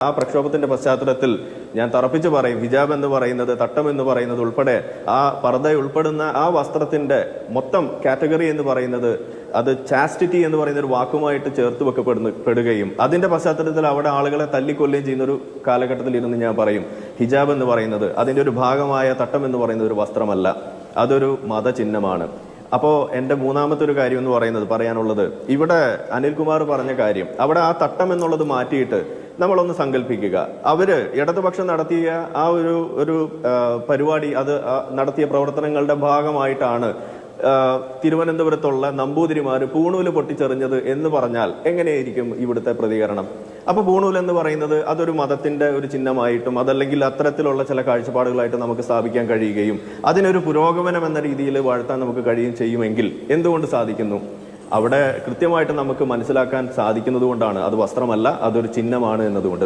ആ പ്രക്ഷോഭത്തിന്റെ പശ്ചാത്തലത്തിൽ ഞാൻ തറപ്പിച്ച് പറയും ഹിജാബ് എന്ന് പറയുന്നത് തട്ടം എന്ന് പറയുന്നത് ഉൾപ്പെടെ ആ പർദ്ദ ഉൾപ്പെടുന്ന ആ വസ്ത്രത്തിന്റെ മൊത്തം കാറ്റഗറി എന്ന് പറയുന്നത് അത് ചാസ്റ്റിറ്റി എന്ന് പറയുന്ന ഒരു വാക്കുമായിട്ട് ചേർത്ത് വെക്കപ്പെടുന്നു പെടുകയും അതിന്റെ പശ്ചാത്തലത്തിൽ അവിടെ ആളുകളെ തല്ലിക്കൊല്ലുകയും ചെയ്യുന്ന ഒരു കാലഘട്ടത്തിൽ ഇരുന്ന് ഞാൻ പറയും ഹിജാബ് എന്ന് പറയുന്നത് അതിന്റെ ഒരു ഭാഗമായ തട്ടം എന്ന് പറയുന്നത് ഒരു വസ്ത്രമല്ല അതൊരു മതചിഹ്നമാണ്. അപ്പോ എന്റെ മൂന്നാമത്തെ ഒരു കാര്യം എന്ന് പറയുന്നത് പറയാനുള്ളത് ഇവിടെ അനിൽകുമാർ പറഞ്ഞ കാര്യം അവിടെ ആ തട്ടം എന്നുള്ളത് മാറ്റിയിട്ട് നമ്മളൊന്ന് സങ്കല്പിക്കുക അവർ ഇടതുപക്ഷം നടത്തിയ ആ ഒരു ഒരു പരിപാടി അത് നടത്തിയ പ്രവർത്തനങ്ങളുടെ ഭാഗമായിട്ടാണ് തിരുവനന്തപുരത്തുള്ള നമ്പൂതിരിമാർ പൂണൂൽ പൊട്ടിച്ചെറിഞ്ഞത് എന്ന് പറഞ്ഞാൽ എങ്ങനെയായിരിക്കും ഇവിടുത്തെ പ്രതികരണം? അപ്പൊ പൂണൂൽ എന്ന് പറയുന്നത് അതൊരു മതത്തിന്റെ ഒരു ചിഹ്നമായിട്ടും അതല്ലെങ്കിൽ അത്തരത്തിലുള്ള ചില കാഴ്ചപ്പാടുകളായിട്ട് നമുക്ക് സ്ഥാപിക്കാൻ കഴിയുകയും അതിനൊരു പുരോഗമനം എന്ന രീതിയിൽ വാഴ്ത്താൻ നമുക്ക് കഴിയുകയും ചെയ്യുമെങ്കിൽ എന്തുകൊണ്ട് സാധിക്കുന്നു? അവിടെ കൃത്യമായിട്ട് നമുക്ക് മനസ്സിലാക്കാൻ സാധിക്കുന്നത് കൊണ്ടാണ് അത് വസ്ത്രമല്ല അതൊരു ചിഹ്നമാണ് എന്നതുകൊണ്ട്.